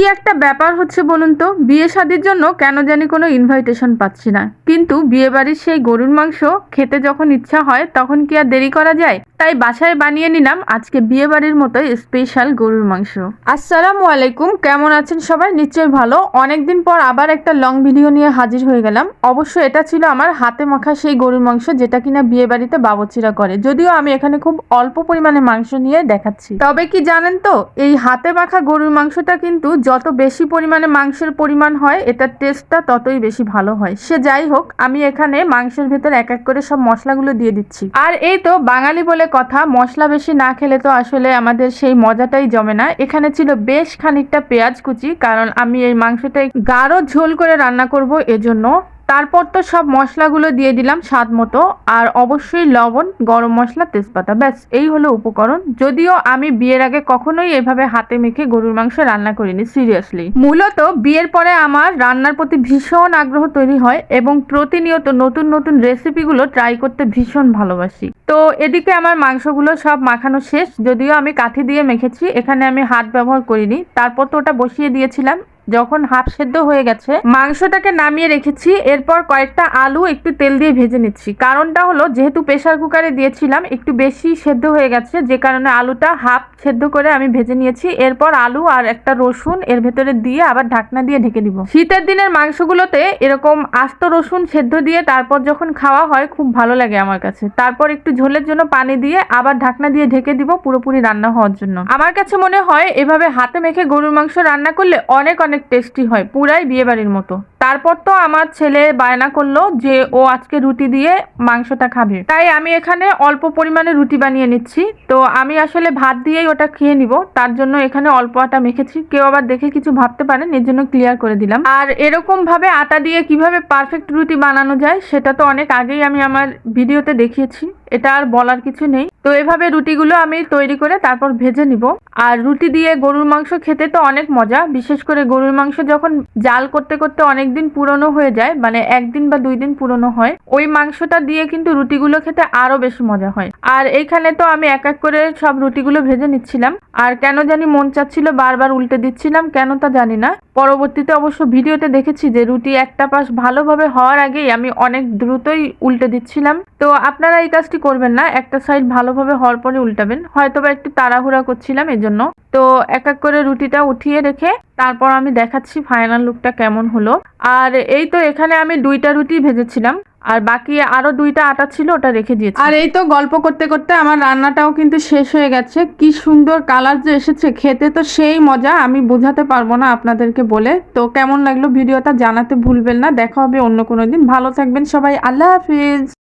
কি একটা ব্যাপার হচ্ছে বলুন তো? বিয়ে শাদির জন্য কেন জানি কোনো ইনভাইটেশন পাচ্ছি না। কিন্তু বিয়ে বাড়ির সেই গরুর মাংস খেতে যখন ইচ্ছা হয় তখন কি আর দেরি করা যায়? তাই বাসায় বানিয়ে নিলাম আজকে বিয়ে বাড়ির মতো স্পেশাল গরুর মাংস। আসসালামু আলাইকুম, কেমন আছেন সবাই? নিশ্চয়ই ভালো। অনেকদিন পর আবার একটা লং ভিডিও নিয়ে হাজির হয়ে গেলাম। অবশ্য এটা ছিল আমার হাতে মাখা সেই গরুর মাংস যেটা কিনা বিয়ে বাড়িতে বাবচিরা করে। যদিও আমি এখানে খুব অল্প পরিমাণে মাংস নিয়ে দেখাচ্ছি। তবে কি জানেন তো, এই হাতে মাখা গরুর মাংসটা কিন্তু যত বেশি পরিমাণে মাংসের পরিমাণ হয়, এটার টেস্টটা ততই বেশি ভালো হয়। সে যাই হোক, আমি এখানে মাংসের ভেতর এক এক করে সব মশলাগুলো দিয়ে দিচ্ছি। আর এই তো বাঙালি বলে কথা, মশলা বেশি না খেলে তো আসলে আমাদের সেই মজাটাই জমে না। এখানে ছিল বেশ খানিকটা পেঁয়াজ কুচি, কারণ আমি এই মাংসটা গাঢ় ঝোল করে রান্না করব, এজন্য তারপর তো সব মশলাগুলো দিয়ে দিলাম স্বাদ মতো, আর অবশ্যই লবণ, গরম মশলা, তেজপাতা, ব্যাস, এই হলো উপকরণ। যদিও আমি বিয়ের আগে কখনোই এভাবে হাতে মেখে গরুর মাংস রান্না করিনি, সিরিয়াসলি। মূলত বিয়ের পরে আমার রান্নার প্রতি ভীষণ আগ্রহ তৈরি হয় এবং প্রতিনিয়ত নতুন নতুন রেসিপিগুলো ট্রাই করতে ভীষণ ভালোবাসি। তো এদিকে আমার মাংসগুলো সব মাখানো শেষ, যদিও আমি কাঠি দিয়ে মেখেছি, এখানে আমি হাত ব্যবহার করিনি। তারপর তো ওটা বসিয়ে দিয়েছিলাম যখন হাফ সেদ্ধ হয়ে গেছে, মাংসটাকে নামিয়ে রেখেছি, এরপর কয়েকটা আলু একটু তেল দিয়ে ভেজে নিচ্ছি। কারণটা হলো, যেহেতু প্রেশার কুকারে দিয়েছিলাম, একটু বেশি সেদ্ধ হয়ে গেছে, যে কারণে আলুটা হাফ সেদ্ধ করে আমি ভেজে নিয়েছি। এরপর আলু আর একটা রসুন এর ভেতরে দিয়ে আবার ঢাকনা দিয়ে ঢেকে দিব। শীতের দিনের মাংসগুলোতে এরকম আস্ত রসুন সেদ্ধ দিয়ে তারপর যখন খাওয়া হয়, খুব ভালো লাগে আমার কাছে। তারপর একটু ঝোলের জন্য পানি দিয়ে আবার ঢাকনা দিয়ে ঢেকে দিব পুরোপুরি রান্না হওয়ার জন্য। আমার কাছে মনে হয়, এভাবে হাতে মেখে গরুর মাংস রান্না করলে অনেক অনেক টেস্টি হয়, পুরাই বিয়ে বাড়ির মতো। তারপর তো আমার ছেলে বায়না করল যে, ও আজকে রুটি দিয়ে মাংসটা খাবে। তাই আমি এখানে অল্প পরিমাণে রুটি বানিয়ে নিচ্ছি। তো আমি আসলে ভাত দিয়েই ওটা খেয়ে নিব। তার জন্য এখানে অল্প আটা মেখেছি। কেউ আবার দেখে কিছু ভাবতে পারেন, এর জন্য ক্লিয়ার করে দিলাম। আর এরকম ভাবে আটা দিয়ে কীভাবে পারফেক্ট রুটি বানানো যায়, সেটা তো অনেক আগেই আমি আমার ভিডিওতে দেখিয়েছি। এটা আর বলার কিছু নেই। তো এভাবে রুটিগুলো আমি তৈরি করে তারপর ভেজে নিব। আর রুটি দিয়ে গরুর মাংস খেতে তো অনেক মজা। বিশেষ করে গরুর মাংস যখন জাল করতে করতে অনেক দিন পুরনো হয়ে যায় মানে একদিন বা দুই দিন পুরনো হয়, ওই মাংসটা দিয়ে কিন্তু রুটিগুলো খেতে আরও বেশি মজা হয়। আর এইখানে তো আমি এক এক করে সব রুটিগুলো ভেজে নিচ্ছিলাম। আর কেন জানি মন চাচ্ছিল বারবার উল্টে দিচ্ছিলাম, কেন তা জানি না। পরবর্তীতে অবশ্য ভিডিওতে দেখেছি যে রুটি একটা পাশ ভালোভাবে হওয়ার আগেই আমি অনেক দ্রুতই উল্টে দিচ্ছিলাম। তো আপনারা এই কাজটি করবেন না, একটা সাইড ভালোভাবে হওয়ার পরে উল্টাবেন। হয়তো বা একটু তাড়াহুড়া করছিলাম এজন্য। তো এক এক করে রুটিটা উঠিয়ে রেখে তারপর আমি দেখাচ্ছি ফাইনাল লুকটা কেমন হলো। আর এই তো এখানে আমি দুইটা রুটি ভেজেছিলাম, আর বাকি আরও দুইটা আটা ছিল ওটা রেখে দিয়েছি। আর এই তো গল্প করতে করতে আমার রান্নাটাও কিন্তু শেষ হয়ে গেছে। কি সুন্দর কালার যে এসেছে, খেতে তো সেই মজা, আমি বোঝাতে পারব না আপনাদেরকে বলে। তো কেমন লাগল ভিডিওটা জানাতে ভুলবেন না, দেখা হবে অন্য কোনো দিন। ভালো থাকবেন সবাই, আল্লাহ হাফিজ।